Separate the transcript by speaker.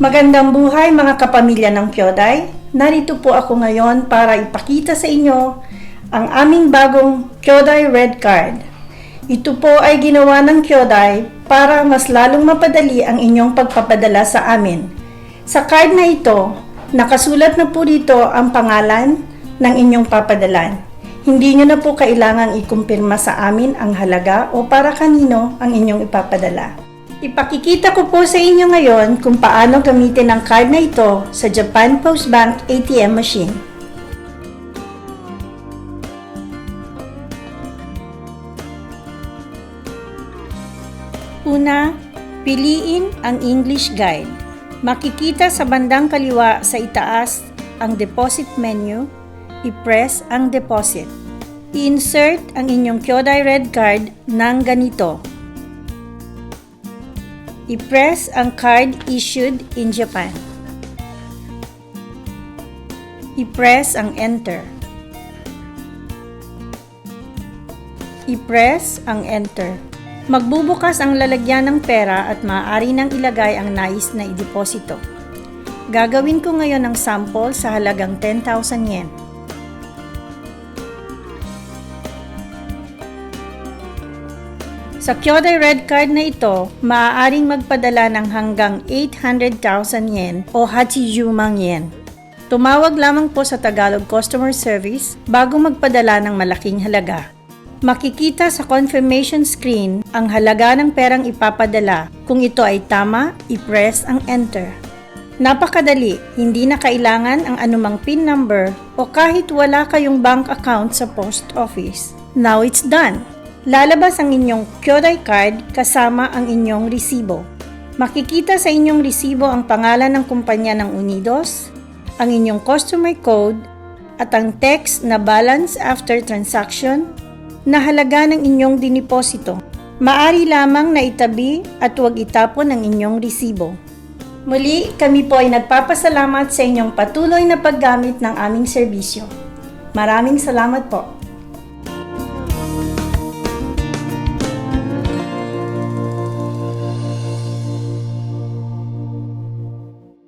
Speaker 1: Magandang buhay mga kapamilya ng Kyoday. Narito po ako ngayon para ipakita sa inyo ang aming bagong Kyoday Red Card. Ito po ay ginawa ng Kyoday para mas lalong mapadali ang inyong pagpapadala sa amin. Sa card na ito, nakasulat na po dito ang pangalan ng inyong papadalan. Hindi nyo na po kailangang ikumpirma sa amin ang halaga o para kanino ang inyong ipapadala. Ipakikita ko po sa inyo ngayon kung paano gamitin ang card na ito sa Japan Post Bank ATM machine. Una, piliin ang English Guide. Makikita sa bandang kaliwa sa itaas ang deposit menu, i-press ang deposit. I-insert ang inyong Kyodai Red Card ng ganito. I-press ang card issued in Japan. I-press ang Enter. I-press ang Enter. Magbubukas ang lalagyan ng pera at maaari nang ilagay ang nais na ideposito. Gagawin ko ngayon ang sample sa halagang 10,000 yen. Sa Kyodai Red Card na ito, maaaring magpadala ng hanggang 800,000 yen o hachijumang yen. Tumawag lamang po sa Tagalog Customer Service bago magpadala ng malaking halaga. Makikita sa confirmation screen ang halaga ng perang ipapadala. Kung ito ay tama, i-press ang Enter. Napakadali, hindi na kailangan ang anumang PIN number o kahit wala kayong bank account sa post office. Now it's done! Lalabas ang inyong Kyodai card kasama ang inyong resibo. Makikita sa inyong resibo ang pangalan ng kumpanya ng Unidos, ang inyong customer code, at ang text na balance after transaction na halaga ng inyong diniposito. Maari lamang na itabi at huwag itapon ang inyong resibo. Muli, kami po ay nagpapasalamat sa inyong patuloy na paggamit ng aming serbisyo. Maraming salamat po.